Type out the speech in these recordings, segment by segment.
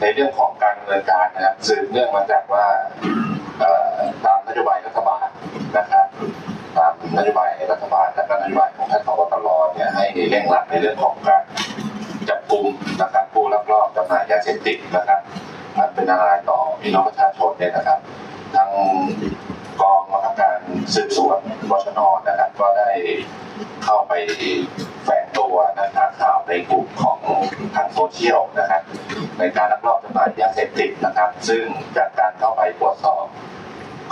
ในเรื่องของการดำเนินการนะครับสืบเนื่องมาจากว่าตามนโยบายรัฐบาลนะครับตามนโยบายรัฐบาลและก็นโยบายของท่านผบตรเนี่ยให้เร่งรัดในเรื่องของการจับกลุ่มนะครับผู้ลักลอบจำหน่ายยาเสพติดนะครับมันเป็นอันตรายต่อพี่น้องประชาชนเนี่ยนะครับทางกองบังคับการสืบสวนบชนนะครับก็ได้เข้าไปแฝง ตัวนะหาข่าวในกลุ่มของทางโซเชียลนะครับในการลักลอบจำหน่ายยาเสพติดนะครับ ซึ่งจากการเข้าไปตรวจสอบ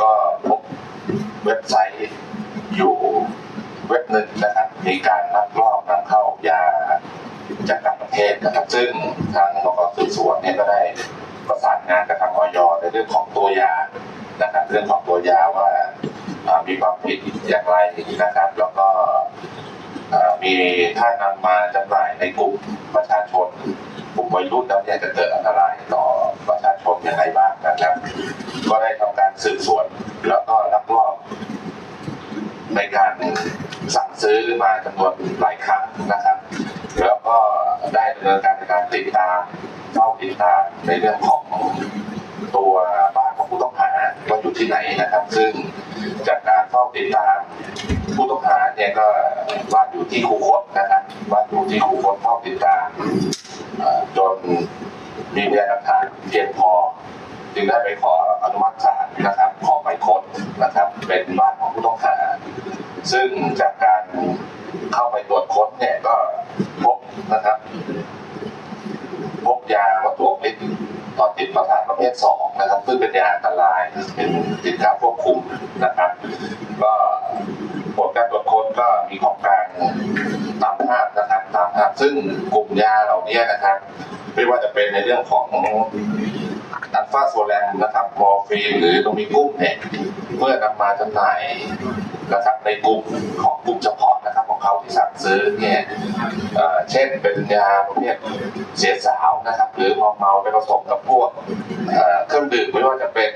ก็พบเว็บไซต์อยู่เว็บหนึ่งนะครับมีการลักลอบนำเข้ายาจากต่างประเทศนะครับ ซึ่งทางบกสืบสวนเนี่ยก็ได้ประสานงานกับทางออยในเรื่องของตัวยานะครับเรื่องของตัวยาว่ามีความผิดอย่างไรนะครับ แล้วก็ มีถ้านำมาจำหน่ายในกลุ่มประชาชนกลุ่มวัยรุ่นแล้วเนี่ยจะเกิดอันตรายต่อประชาชนอย่างไรบ้างนะครับ ก็ได้ทำการสืบสวนแล้วก็ลักลอบในการสั่งซื้อมาจำนวนหลายครั้งนะครับ แล้วก็ได้ดำเนินการในการติดตามเฝ้าติดตามในเรื่องของตัวบ้านของผู้ต้องหาว่าอยู่ที่ไหนนะครับ ซึ่งจากการ เฝ้าติดตามผู้ต้องหาเนี่ยก็บ้านอยู่ที่คูคตนะครับบ้านอยู่ที่คูคตเฝ้าติดตามจนมีพยานหลักฐานเพียงพอจึงได้ไปขออนุมัติศาลนะครับ ขอหมายค้นนะครับ เป็นบ้านของผู้ต้องหา ซึ่งจากการเข้าไปตรวจค้นเนี่ยก็พบนะครับ พบยาวัตถุออกฤทธิ์ต่อติดประสาทประเภทสองนะครับซึ่งเป็นยาอันตรายเป็นสินค้าควบคุมนะครับ ก็ผลการตรวจค้นก็มีของกลางตามภาพนะครับตามภาพซึ่งกลุ่มยาเหล่านี้นะครับ ไม่ว่าจะเป็นในเรื่องของ อัลฟาโซแลมนะครับมอร์ฟีนหรือโดมิกุ้มเนี่ยเมื่อนำมาจำหน่ายนะครับในกลุ่มของกลุ่มเฉพาะนะครับของเขาที่สั่งซื้อเนี่ยเช่นเป็นยาประเภทเสียสาวนะครับ หรือพอเมาไปผสมกับพวกเครื่องดื่มไม่ว่าจะเป็น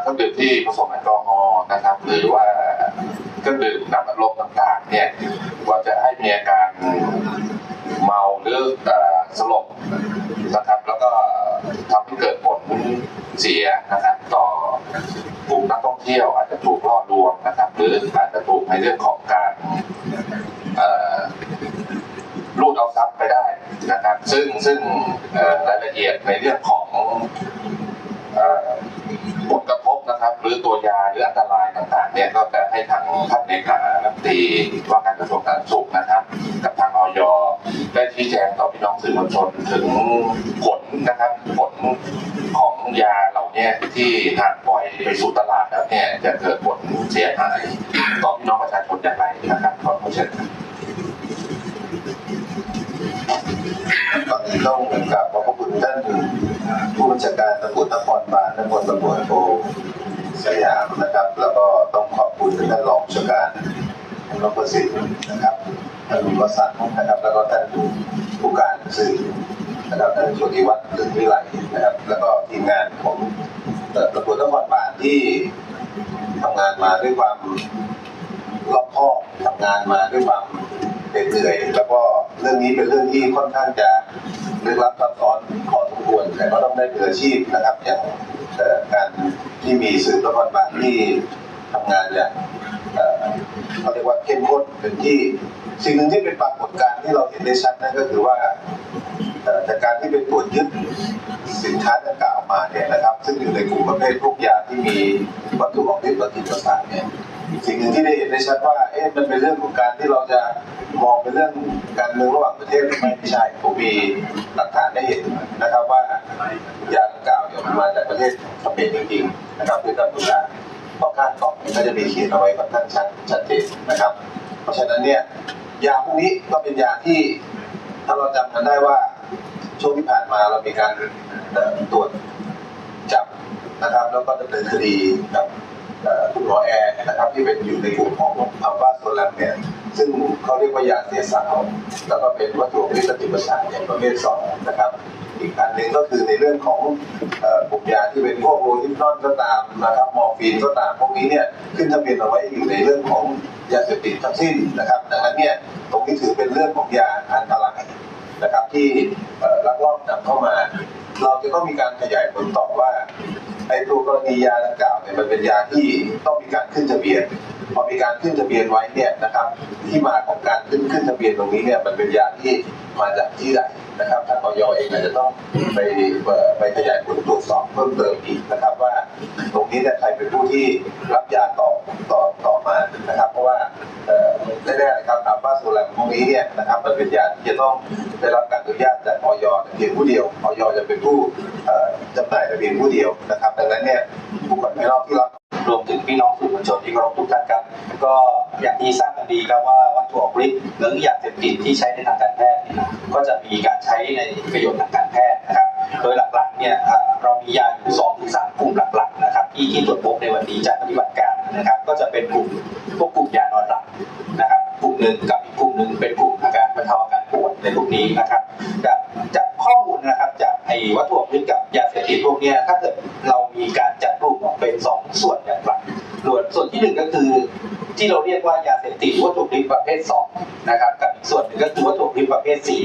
เครื่องดื่มที่ผสมแอลกอฮอล์นะครับ หรือว่าเครื่องดื่มน้ำอัดลมต่างๆเนี่ยกว่าจะให้มีอาการ เมาหรือสลบนะครับ แล้วก็ทำให้เกิดผลเสียนะครับต่อกลุ่มนักท่องเที่ยวอาจจะถูกล่อลวงนะครับ หรืออาจจะถูกในเรื่องของการลูดเอาทรัพย์ไปได้นะครับ ซึ่งซึ่งรายละเอียดในเรื่องของ เลขารัฐมนตรีว่าการกระทรวงสาธารณสุขนะครับ กับทางออยได้ชี้แจงต่อพี่น้องสื่อมวลชนถึงผลนะครับผลของยาเหล่านี้ที่หากปล่อยไปสู่ตลาดแล้วเนี่ยจะเกิดผลเสียหายต่อพี่น้องประชาชนอย่างไรนะครับขอบคุณเชิญครับก่อนอื่นต้องกราบขอบพระคุณท่านผู้บัญชาการตำรวจนครบาลและพลตำรวจโทสยามนะครับ แล้วก็ต ขอบคุณท่านรองผู้ชการท่านรประสิทธิ์นะครับท่านลุงวสันนะครับแล้วก็ท่านผู้การสื่อนะครับท่านโชติวัฒน์หรือวิไลนะครับ แล้วก็ทีมงานของเอ่อตำรวจนครบาลที่ทำงานมาด้วยความรอบคอบทำงานมาด้วยความเหนื่อยแล้วก็เรื่องนี้เป็นเรื่องที่ค่อนข้างจะลึกลับซับซ้อนพอสมควรแต่ก็ต้องได้มืออาชีพนะครับอย่างการที่มีสื่อนครบาลที่ ทำงานอย่างเอ่อเขาเรียกว่าเข้มข้นเป็นที่สิ่งหนึ่งที่เป็นปรากฏการณ์ที่เราเห็นได้ชัดนั่นก็คือว่าเอ่อจากการที่เป็นตรวจยึดสินค้าดังกล่าวมาเนี่ยนะครับ ซึ่งอยู่ในกลุ่มประเภทพวกยาที่มีวัตถุออกฤทธิ์ประสิทธิ์ประสาทเนี่ยสิ่งหนึ่งที่ได้เห็นได้ชัดว่าเอ๊ะมันเป็นเรื่องของการที่เราจะมองเป็นเรื่องการเมืองระหว่างประเทศไม่ใช่ผมมีหลักฐานได้เห็นนะครับว่ายาดังกล่าวเนี่ยมันมาจากประเทศเขมรจริงๆนะครับหรือกัมพูชา เพราะข้างกล่องก็จะมีเขียนเอาไว้ค่อนข้างชัดชัดเจนนะครับ เพราะฉะนั้นเนี่ยยาพวกนี้ก็เป็นยาที่ถ้าเราจำกันได้ว่าช่วงที่ผ่านมาเรามีการตรวจจับนะครับ แล้วก็ดำเนินคดีกับเอ่อคุณหมอแอร์นะครับที่เป็นอยู่ในกลุ่มของอัลฟาโซลัมเนี่ยซึ่งเขาเรียกว่ายาเสียสาว แล้วก็เป็นวัตถุพิษติประสาทอย่างประเภทสองนะครับ อีกอันหนึ่งก็คือในเรื่องของอ่อกลุ่มยาที่เป็นพวกโรฮิปนอนก็ตามนะครับมอร์ฟีนก็ตามพวกนี้เนี่ยขึ้นทะเบียนเอาไว้อยู่ในเรื่องของยาเสพติดทั้งสิ้นนะครับ ดังนั้นเนี่ยตรงนี้ถือเป็นเรื่องของยาอันตรายนะครับที่ลักลอบนำเข้ามา เราจะต้องมีการขยายผลต่อว่าไอ้ตัวกรณียาดังกล่าวเนี่ยมันเป็นยาที่ต้องมีการขึ้นทะเบียนพอมีการขึ้นทะเบียนไว้เนี่ยนะครับ ที่มาของการขึ้นขึ้นทะเบียนตรงนี้เนี่ยมันเป็นยาที่มาจากที่ใด นะครับทางออยเองอาจจะต้องไปไปขยายผลตรวจสอบเพิ่มเติมอีกนะครับ ว่าตรงนี้เนี่ยใครเป็นผู้ที่รับยาต่อต่อต่อมานะครับ เพราะว่าแน่ๆนะครับอัลฟาโซแลมพวกนี้เนี่ยนะครับมันเป็นยาที่จะต้องได้รับการอนุญาตจากออยเพียงผู้เดียวออยจะเป็นผู้จำหน่ายแต่เพียงผู้เดียวนะครับ ดังนั้นเนี่ยผู้คนภายนอกที่รับรวมถึงพี่น้องสื่อมวลชนที่เคารพทุกท่านครับ ก็อย่างที่ทราบกันดีครับว่าวัตถุออกฤทธิ์หรือยาเสพติดที่ใช้ในทางการ ก็จะมีการใช้ในประโยชน์ทางการแพทย์นะครับ โดยหลักๆเนี่ยเรามียาอยู่สองถึงสามกลุ่มหลักๆนะครับที่ที่ตรวจพบในวันนี้จากปฏิบัติการนะครับ ก็จะเป็นกลุ่มพวกกลุ่มยานอนหลับนะครับกลุ่มหนึ่งกับอีกกลุ่มหนึ่งเป็นกลุ่มอาการบรรเทาอาการปวดในกลุ่มนี้นะครับจากจากข้อมูลนะครับจากไอ้วัตถุออกฤทธิ์กับยาเสพติดพวกนี้ถ้าเกิดเรามีการจัดกลุ่มออกเป็นสองส่วนอย่างไรส่วนส่วนที่หนึ่งก็คือ ที่เราเรียกว่ายาเสพติดวัตถุฤทธิ์ประเภทสองนะครับกับอีกส่วนหนึ่งก็คือวัตถุฤทธิ์ประเภทสี่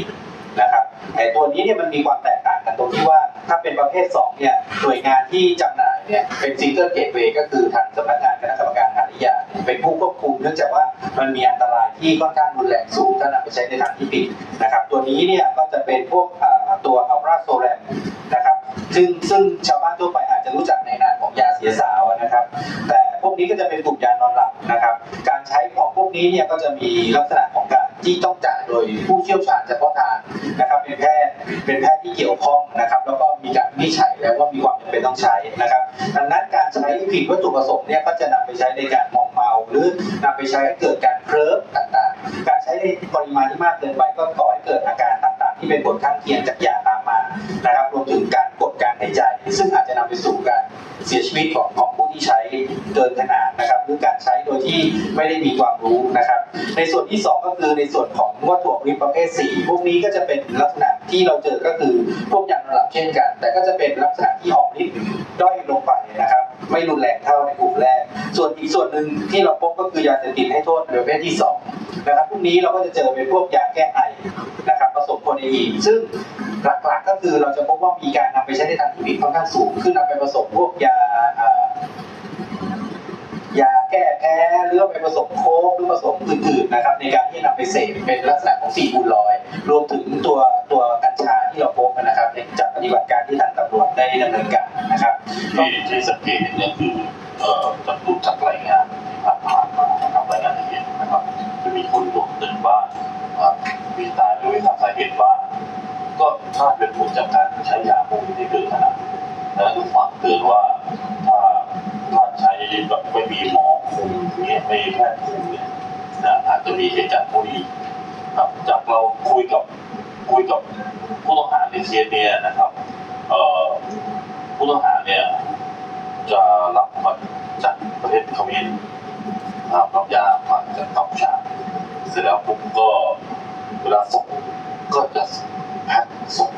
นะครับไอ้ตัวนี้เนี่ยมันมีความแตกต่างกันตรงที่ว่าถ้าเป็นประเภทสองเนี่ยหน่วยงานที่จำหน่ายเนี่ยเป็นซิงเกิลเกตเวย์ก็คือทางสำนักงานคณะกรรมการอาหารยาเป็นผู้ควบคุมเนื่องจากว่ามันมีอันตรายที่ค่อนข้างรุนแรงสูงถ้านำไปใช้ในทางที่ผิดนะครับ ตัวนี้เนี่ยก็จะเป็นพวกตัวอัลตราโซแรมนะครับ ซึ่งซึ่งชาวบ้านทั่วไปอาจจะรู้จักในนามของยาเสียสาวนะครับ แต่พวกนี้ก็จะเป็นกลุ่มยานอนหลับนะครับ การใช้ของพวกนี้เนี่ยก็จะมีลักษณะของการที่ต้องจ่ายโดยผู้เชี่ยวชาญเฉพาะทางนะครับ เป็นแพทย์เป็นแพทย์ที่เกี่ยวข้องนะครับ แล้วก็มีการวิจัยแล้วว่ามีความจำเป็นต้องใช้นะครับ ดังนั้นการใช้ผิดวัตถุประสงค์เนี่ยก็จะนำไปใช้ในการมอมเมา หรือนำไปใช้ให้เกิดการเคลิ้มต่างๆ การใช้ในปริมาณที่มากเกินไปก็ก่อให้เกิดอาการต่างๆ ที่เป็นผลข้างเคียงจากยาตามมานะครับรวมถึงการ ก ดการหายใจซึ่งอาจจะนำไปสู่การเสียชีวิตของของผู้ที่ใช้เกินขนาดนะครับหรือการใช้โดยที่ไม่ได้มีความรู้นะครับ ในส่วนที่สองก็คือในส่วนของวัตถุวิประเภทสี่พวกนี้ก็จะเป็นลักษณะที่เราเจอก็คือพวกยานอนหลับเช่นกัน แต่ก็จะเป็นลักษณะที่ออกฤทธิ์ด้อยลงไปนะครับ ไม่รุนแรงเท่าในกลุ่มแรก ส่วนอีกส่วนหนึ่งที่เราพบก็คือยาเสพติดให้โทษประเภทที่สองนะครับพวกนี้เราก็จะเจอเป็นพวกยาแก้ไอนะครับผสมโคเนอีนซึ่งหลักๆก็คือเราจะพบว่ามีการนำไปใช้ในทางที่ผิดค่อนข้างสูงคือนำไปผสมพวกยายาแก้แพ้หรือว่าไปผสมโค้กหรือผสมอื่นๆนะครับในการที่นำไปเสพเป็นลักษณะของสี่คูณร้อยรวมถึงตัวตัวกัญชาที่เราพบนะครับในจากปฏิบัติการที่ทางตำรวจได้ดำเนินการนะครับที่ที่สังเกตเนี่ยคือเอ่อจากดูจากรายงานที่ผ่านผ่านมานะครับรายงานละเอียดนะครับจะมีคนบอกตือนว่าอ่ามีตายโดยทางสาเหตุว่าก็ถ้าเป็นผลจากการใช้ยาพวกนี้ที่เกิดขนาด นั้นทุกฝากเตือนว่าถ้าถ้าใช้แบบไม่มีหมอคุมเนี่ยไม่แพทย์คุมเนี่ยนะอาจจะมีเหตุการณ์พวกนี้ครับจากเราคุยกับคุยกับผู้ต้องหาในเคสเนี่ยนะครับเอ่อผู้ต้องหาเนี่ยจะรับมาจากประเทศเขมรนะครับรับยามาจากกัมพูชาเสร็จแล้วปุ๊บก็เวลาส่งก็จะแพ็คส่ง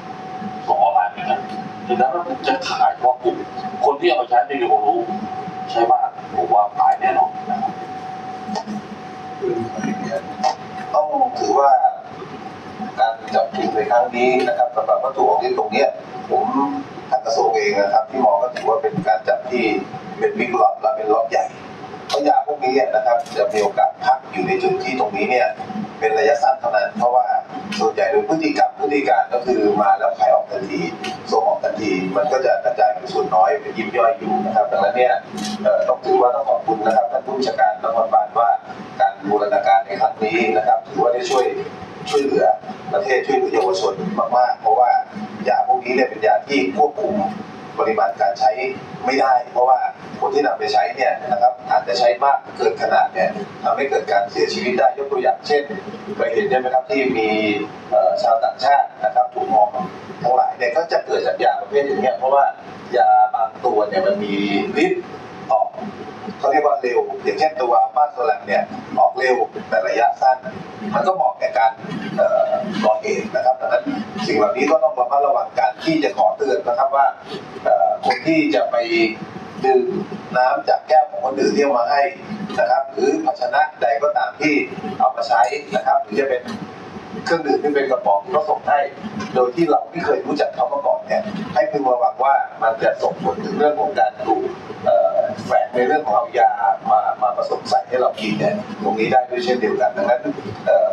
ส่งออนไลน์เหมือนกัน ดังนั้นมันจะขายเฉพาะกลุ่มคนที่เอาไปใช้ไม่มีความรู้ ใช้มากผมว่าตายแน่นอนนะครับต้องถือว่าการจับกลุ่มในครั้งนี้นะครับสำหรับวัตถุออกฤทธิ์ตรงเนี้ยผมทางกระทรวงเองนะครับ ที่มองก็ถือว่าเป็นการจับที่เป็นบิ๊กล็อตและเป็นล็อตใหญ่เพราะยาพวกนี้นะครับ จะมีโอกาสพักอยู่ในจุดที่ตรงนี้เนี่ยเป็นระยะสั้นเท่านั้น เพราะว่าส่วนใหญ่โดยพฤติกรรมพฤติการก็คือมาแล้วขายออกทันทีส่งออก ทีมันก็จะกระจายเป็นส่วนน้อยเป็นยิบย่อยอยู่นะครับดังนั้นเนี่ยต้องถือว่าต้องขอบคุณนะครับท่านผู้บัญชาการนครบาลว่าการบูรณาการในครั้งนี้นะครับถือว่าได้ช่วยช่วยเหลือประเทศช่วยเหลือเยาวชนมากๆ เพราะว่ายาพวกนี้เนี่ยเป็นยาที่ควบคุม ปริมาณการใช้ไม่ได้ เพราะว่าคนที่นำไปใช้เนี่ยนะครับอาจจะใช้มากเกินขนาดเนี่ยทำให้เกิดการเสียชีวิตได้ยกตัวอย่างเช่นเคยเห็นใช่ไหมครับที่มีชาวต่างชาตินะครับถูกมองทั้งหลายเนี่ยก็จะเกิดจากยาประเภทอย่างเงี้ยเพราะว่ายาบางตัวเนี่ยมันมีฤทธิ์ เขาเรียกว่าเร็ว อย่างเช่นตัวบ้านโซแลมเนี่ยออกเร็วแต่ระยะสั้น มันก็เหมาะแก่การออก่อเหตุนะครับดังนั้นสิ่งเหล่านี้ก็ต้องระมัดระวังการที่จะขอเตือนนะครับว่าคนที่จะไปดื่มน้ำจากแก้วของคนอื่นที่เอามาให้นะครับ หรือภาชนะใดก็ตามที่เอามาใช้นะครับ หรือจะเป็นเครื่องดื่มที่เป็นกระป๋องก็ส่งให้ โดยที่เราไม่เคยรู้จักเขามาก่อนเนี่ยให้พึงระวังว่ามันจะส่งผลถึงเรื่องของการถูก ในเรื่องของเอายามามาผสมใส่ให้เรากินเนี่ยตรงนี้ได้ด้วยเช่นเดียวกันดังนั้น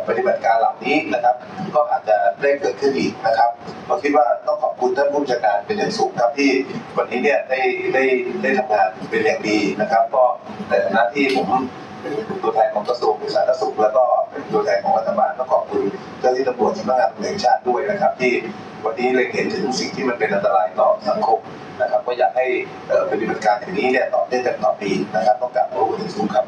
ปฏิบัติการเหล่านี้นะครับ ก็อาจจะได้เกิดขึ้นอีกนะครับเราคิดว่าต้องขอบคุณท่านผู้จัดการเป็นอย่างสูงครับที่วันนี้เนี่ยได้ได้ได้ทำงานเป็นอย่างดีนะครับ ก็ในฐานะที่ผม เป็นตัวแทนของกระทรวงสาธารณสุข แล้วก็เป็นตัวแทนของรัฐบาลก็ขอบคุณเจ้าหน้าที่ตำรวจสำนักงานตำรวจแห่งชาติด้วยนะครับ ที่วันนี้เล็งเห็นถึงสิ่งที่มันเป็นอันตรายต่อสังคมนะครับก็อยากให้ปฏิบัติการอย่างนี้เนี่ยต่อเนื่องกันต่อปีนะครับ ต้องการขอบคุณอย่างสูงครับ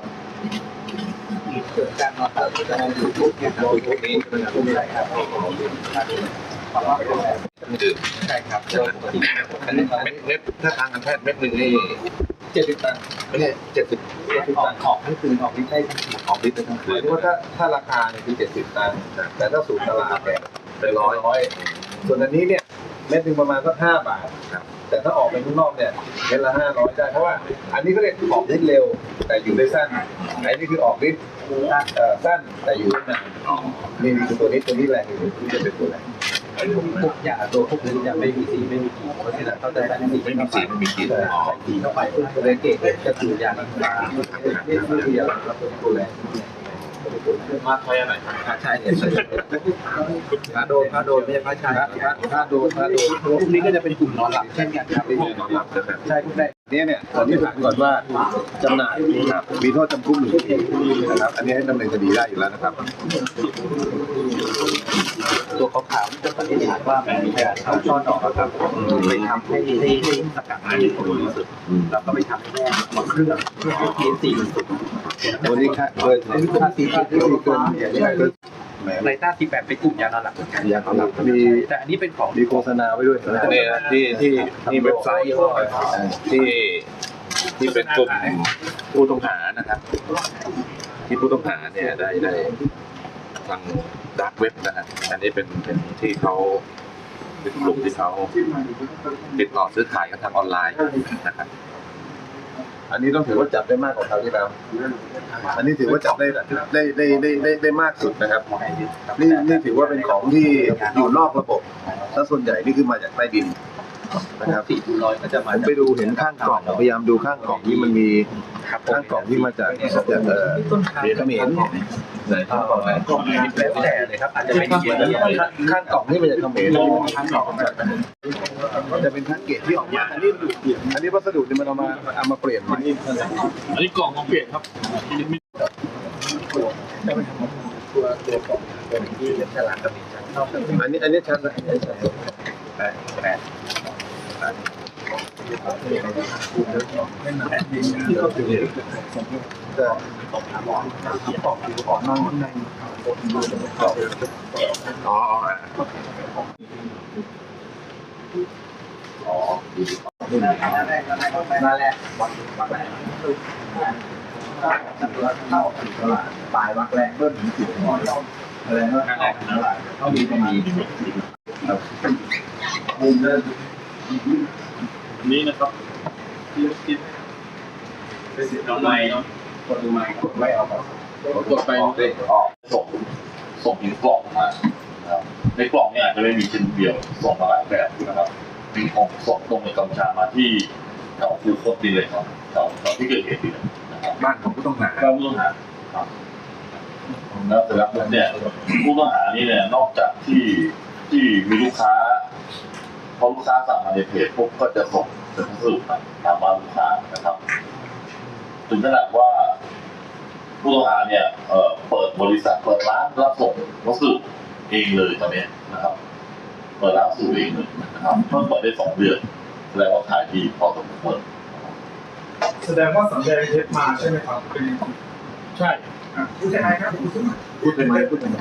ใช่ครับเม็ดเม็ดถ้าทางการแพทย์เม็ดหนึ่งนี่เจ็ดสิบตังค์ไม่ใช่เจ็ดสิบ ออกออกทั้งคืนออกลิตรได้ทั้งคืนออกลิตรทั้งคืนถึงว่าถ้าถ้าราคาเนี่ยคือเจ็ดสิบตังค์แต่ถ้าสูตรตลาดเนี่ยเป็นร้อยร้อยส่วนอันนี้เนี่ยเม็ดหนึ่งประมาณสักห้าบาทแต่ถ้าออกไปข้างนอกเนี่ยเม็ดละห้าร้อยได้เพราะว่าอันนี้ก็เรียกออกฤทธิ์เร็ว แต่อยู่ได้สั้นอันนี้คือออกฤทธิ์สั้นแต่อยู่ได้นานนี่คือตัวนี้ตัวนี้แรงอยู่ที่จะเป็นตัวแรง พวกยาตัวพวกนี้จะไม่มีสีไม่มีกลิ่นเพราะฉะนั้นเขาจะใส่สีไม่มีสีไม่มีกลิ่นใส่สีเข้าไปเพื่อเลเกตก็คือยาน้ำตานี่คือยาครับตัวแรงมาใช้อะไรพระชายเนี่ยพระโดนพระโดนไม่ใช่พระชายถ้าโดนถ้าโดนพวกนี้ก็จะเป็นกลุ่มนอนหลับเช่นกันครับนอนหลับใช่ไหมใช่พวกได้เนี่ยเนี่ยตอนนี้ถามก่อนว่าจำหน่ายมีโทษจำคุกหนึ่งปีนะครับ อันนี้ให้ดำเนินคดีได้อยู่แล้วนะครับ ตัวขาวๆจะสันนิษฐานว่ามันมีการเอาช่อดอกอะครับไปทำให้ให้ให้สกัดมาที่ผลรู้สึกแล้วก็ไปทำให้แม่หมดเครื่องเพื่อให้ทีสีมันสุกวันนี้ค่าเกินอันนี้ค่าสีที่เกินเกินอย่างนี้เกินในต้าสีแบบเป็นกลุ่มยานอนหลับเหมือนกันยานอนหลับมีแต่อันนี้เป็นของมีโฆษณาไว้ด้วยนะนี่นะที่ที่ที่เว็บไซต์ที่ที่เป็นกลุ่มผู้ต้องหานะครับ ที่ผู้ต้องหาเนี่ยได้ได้ ทางดักเว็บนะครับอันนี้เป็นเป็นที่เขาเป็นกลุ่มที่เขาติดต่อซื้อขายกันทางออนไลน์นะครับอันนี้ต้องถือว่าจับได้มากกว่าคราวที่แล้ว อันนี้ถือว่าจับได้ได้ได้ได้ได้ได้มากสุดนะครับ นี่นี่ถือว่าเป็นของที่อยู่นอกระบบถ้าส่วนใหญ่นี่คือมาจากใต้ดินนะครับสีดูลอยก็จะผมามไปดูเห็นข้างกล่องพยายามดูข้างกล่องที่มันมีข้างกล่องที่มาจากจากเอ่อเขมร ไหนข้างกล่องไหนกล่องแล้วแต่เลยครับอาจจะเป็นเกียร์ข้างกล่องนี่มาจากเขมรข้างกล่องจะเป็นแพ็กเกจที่ออกมาอันนี้อันนี้วัสดุเนี่ยมันเอามาเอามาเปลี่ยนเป็นอันนี้กล่องของเปลี่ยนครับตัวตัวกล่องตัวที่เป็นฉลากกระดิ่งอันนี้อันนี้ชัดนอันนี้ชัดแปดแปด ที่เขาถือแต่อ๋ออ๋อมาแล้ววักวักแรกปลายวักแรกเบิ้ลถึงสิบอะไรนะเขามีเป็นมี นี่นะครับที่ที่เป็นสีน้ำไม้เนาะกดดูไม้กดไว้เอาก่อนกดไปเลยออกส่งส่งถึงกล่องมานะครับในกล่องเนี่ยอาจจะไม่มีชิ้นเดียวส่งมาหลายแบบนะครับมีของส่งตรงในกัมพูชามาที่แถวคูคตดีเลยครับแถวแถวที่เกิดเหตุดีเลยนะครับบ้านของผู้ต้องหาก็ผู้ต้องหาครับแล้วเสร็จแล้วเนี่ยผู้ต้องหานี่เนี่ยนอกจากที่ที่มีลูกค้าพ อลูกค้าสั่งมาในเพจปุ๊บก็จะส่งเป็นพัสดุตามบ้านลูกค้านะครับถึงขนาดว่าผู้ต้องหาเนี่ยเอ่อเปิดบริษัทเปิดร้านรับส่งวัสดุเองเลยตอนนี้นะครับเปิดร้านวัสดุเองเลยนะครับเพิ่งเปิดได้สองเดือนแสดงว่าขายดีพอสมควรแสดงว่าสำแดงเท็จมาใช่ไหมครับเป็นใช่ผู้ชายครับพูดเป็นไหมพูดเป็นไ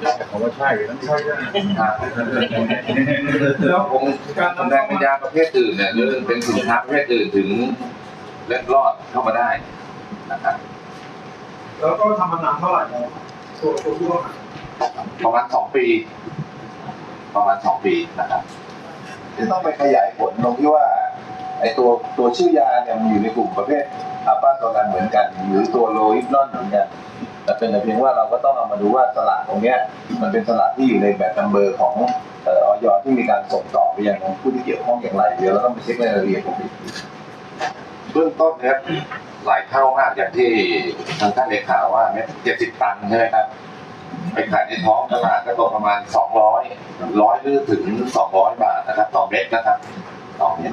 หมเขาว่าใช่นะใช่ใช่แล้วการแสดงป็นยาประเภทอื่นเนี่ยหรือเป็นสินค้าประเภทอื่นถึงเล็ดลอดเข้ามาได้นะครับแล้วก็ทำมานานเท่าไหร่แล้วตัวตัวผู้ต้องหาประมาณสองปี ประมาณสองปีนะครับที่ต้องไปขยายผลตรงที่ว่าไอ้ตัวตัวชื่อยาเนี่ยมันอยู่ในกลุ่มประเภทอัลฟาโซนันเหมือนกัน หรือตัวโลอิปนอนเหมือนกัน แต่เป็นแต่เพียงว่าเราก็ต้องเอามาดูว่าสลากตรงเนี้ยมันเป็นสลากที่อยู่ในแบบนัมเบอร์ของเอออยที่มีการส่งต่อไปยังผู้ที่เกี่ยวข้องอย่างไรเดี๋ยวเราต้องไปเช็ครายละเอียดตรงนี้เบื้องต้นเนี่ยหลายเท่ามากอย่างที่ทางท่านเลขาว่าเนี่ยเจ็ดสิบตันใช่ไหมครับไปขายในท้องตลาดก็ตกประมาณสองร้อยร้อยหรือถึงสองร้อยบาทนะครับ ต่อเม็ดนะครับต่อเม็ด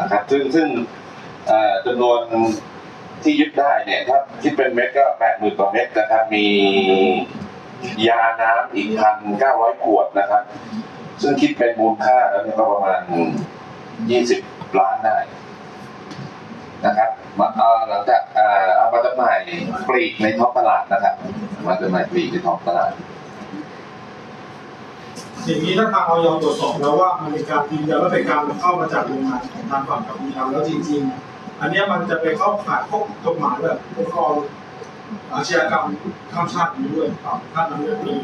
นะครับ ซึ่งซึ่งจำนวน ที่ยึดได้เนี่ยถ้าคิดเป็นเม็ดก็แปดหมื่นกว่าเม็ดนะครับ มียาน้ำอีกพันเก้าร้อยขวดนะครับ ซึ่งคิดเป็นมูลค่าแล้วเนี่ยก็ประมาณยี่สิบล้านได้นะครับมาเอาหลังจากเออเอามาจำหน่ายปลีกในท้องตลาดนะครับมาจำหน่ายปลีกในท้องตลาดอย่างนี้ถ้าทางออยตรวจสอบแล้วว่ามันเป็นการยืนยันว่าเป็นการเข้ามาจากโรงงานของทางฝั่งกัมพูชาแล้วจริง ๆ อันนี้มันจะไปเข้าข่ายพวกกฎหมายแบบพวกกองอาชญากรรมข้ามชาตินี้ด้วยครับท่านนั้นเรื่องนี้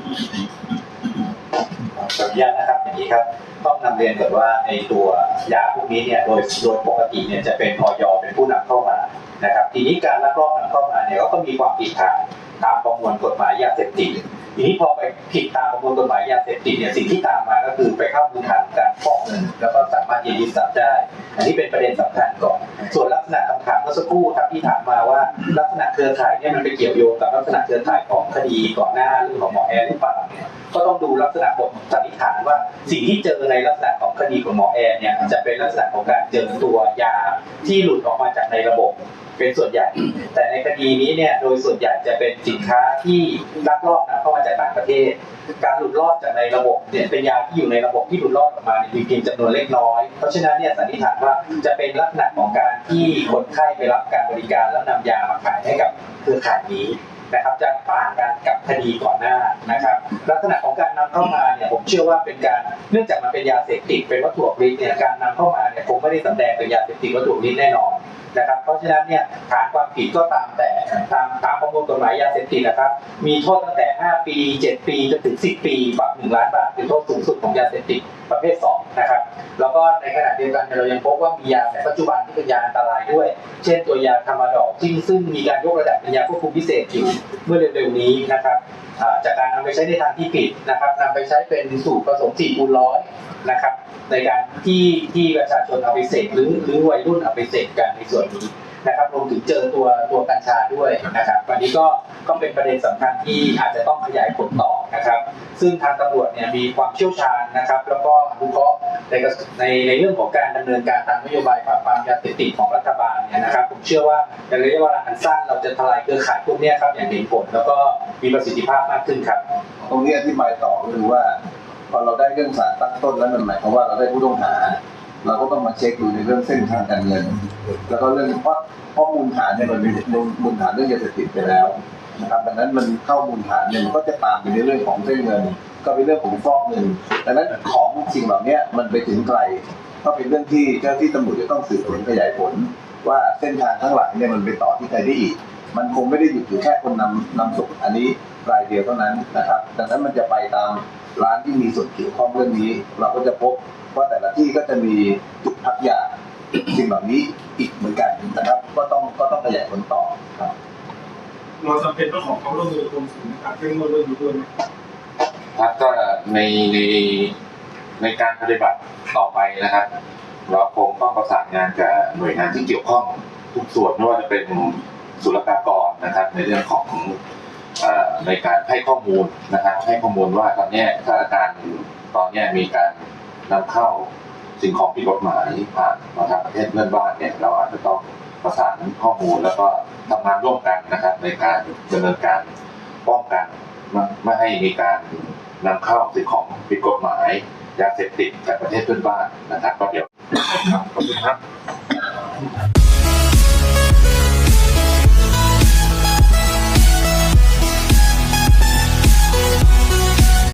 ขออนุญาตนะครับอย่างนี้ครับต้องนำเรียนก่อนว่าในตัวยาพวกนี้เนี่ยโดยโดยปกติเนี่ยจะเป็นออยเป็นผู้นำเข้ามานะครับ ทีนี้การลักลอบนำเข้ามาเนี่ยก็มีความผิดฐานตามประมวลกฎหมายยาเสพติด ทีนี้พอไปผิดตามประมวลกฎหมายยาเสพติดเนี่ยสิ่งที่ตามมาก็คือไปเข้ามูลฐานการฟอกเงินแล้วก็สามารถยึดทรัพย์ได้ อันนี้เป็นประเด็นสำคัญก่อน ส่วนลักษณะคำถามเมื่อสักครู่ครับที่ถามมาว่าลักษณะเครือข่ายเนี่ยมันไปเกี่ยวโยงกับลักษณะเครือข่ายของคดีก่อนหน้าเรื่องของหมอแอร์หรือเปล่าเนี่ยก็ต้องดูลักษณะบทสันนิษฐานว่าสิ่งที่เจอในลักษณะของคดีของหมอแอร์เนี่ยจะเป็นลักษณะของการเจอตัวยาที่หลุดออกมาจากในระบบ เป็นส่วนใหญ่ แต่ในคดีนี้เนี่ยโดยส่วนใหญ่จะเป็นสินค้าที่ลักลอบนำเข้ามาจากต่างประเทศ การหลุดรอดจากในระบบเนี่ยเป็นยาที่อยู่ในระบบที่หลุดรอดออกมาเนี่ยมีเพียงจำนวนเล็กน้อย เพราะฉะนั้นเนี่ยสันนิษฐานว่าจะเป็นลักษณะของการที่คนไข้ไปรับการบริการแล้วนำยามาขายให้กับเครือข่ายนี้ นะครับจะต่างกันกับคดีก่อนหน้านะครับ ลักษณะของการนำเข้ามาเนี่ยผมเชื่อว่าเป็นการเนื่องจากมันเป็นยาเสพติดเป็นวัตถุออกฤทธิ์เนี่ยการนำเข้ามาเนี่ยคงไม่ได้สำแดงเป็นยาเสพติดวัตถุออกฤทธิ์แน่นอนนะครับเพราะฉะนั้นเนี่ยฐานความผิดก็ตามแต่ตามตามประมวลกฎหมายยาเสพติดนะครับ มีโทษตั้งแต่ 5 ปี 7 ปีจนถึง 10 ปีปรับ1ล้านบาทเป็นโทษสูงสุดของยาเสพติดประเภท2นะครับแล้วก็ในขณะเดียวกันเนี่ยเรายังพบว่ามียาแบบปัจจุบันที่เป็นยาอันตรายด้วย เช่นตัวยาธรรมดอกที่ซึ่งมีการยกระดับเป็นยาควบคุมพิเศษอยู่เมื่อเร็วๆนี้นะครับจากการนำไปใช้ในทางที่ผิดนะครับนำไปใช้เป็นสูตรผสม4คูณร้อยนะครับ ในการที่ที่ประชาชนเอาไปเสพหรือหรือวัยรุ่นเอาไปเสพกันในส่วนนี้ นะครับรวมถึงเจอตัวตัวกัญชาด้วยนะครับวันนี้ก็ก็เป็นประเด็นสำคัญที่อาจจะต้องขยายผลต่อนะครับ ซึ่งทางตำรวจเนี่ยมีความเชี่ยวชาญนะครับ แล้วก็อนุเคราะห์ในกระในในเรื่องของการดำเนินการตามนโยบายปราบปรามยาเสพติดของรัฐบาลเนี่ยนะครับ ผมเชื่อว่าในระยะเวลาอันสั้นเราจะทลายเครือข่ายพวกนี้ครับอย่างเห็นผลแล้วก็มีประสิทธิภาพมากขึ้นครับ ตรงนี้อธิบายต่อก็คือว่าพอเราได้เรื่องสารตั้งต้นแล้วมันหมายความว่าเราได้ผู้ต้องหา เราก็ต้องมาเช็คดูในเรื่องเส้นทางการเงิน แล้วก็เรื่องเพราะเพราะมูลฐานเนี่ยมันมีมูลฐานเรื่องยาเสพติดไปแล้วนะครับดังนั้นมันเข้ามูลฐานเนี่ยมันก็จะตามไปในเรื่องของเส้นเงิน ก็เป็นเรื่องของฟอกเงินดังนั้นของสิ่งเหล่านี้มันไปถึงไกล ก็เป็นเรื่องที่เจ้าหน้าที่ตำรวจจะต้องสืบสวนขยายผล ว่าเส้นทางข้างหลังเนี่ยมันไปต่อที่ใครได้อีก มันคงไม่ได้หยุดอยู่แค่คนนำนำส่งอันนี้รายเดียวเท่านั้นนะครับ ดังนั้นมันจะไปตาม ร้านที่มีส่วนเกี่ยวข้องเรื่องนี้ เราก็จะพบว่าแต่ละที่ก็จะมีจุดพักยาสิ่งเหล่านี้อีกเหมือนกันนะครับ ก็ต้องก็ต้องขยายผลต่อครับเราจำเป็นต้องขอความร่วมมือกรมศุลในการเข้มงวดเรื่องนี้ด้วยไหมครับก็ในในในการปฏิบัติต่อไปนะครับ เราคงต้องประสานงานกับหน่วยงานที่เกี่ยวข้องทุกส่วนไม่ว่าจะเป็นศุลกากรนะครับ ในเรื่องของเอ่อ ในการให้ข้อมูลนะครับให้ข้อมูลว่าตอนนี้สถานการณ์ตอนนี้มีการนำเข้าสิ่งของผิดกฎหมายผ่านมาทางประเทศเพื่อนบ้านเนี่ยเราอาจจะต้องประสานข้อมูลแล้วก็ทำงานร่วมกันนะครับ ในการดำเนินการป้องกันไม่ให้มีการนำเข้าสิ่งของผิดกฎหมายยาเสพติดจากประเทศเพื่อนบ้านนะครับก็เดี๋ยวขอบคุณครับ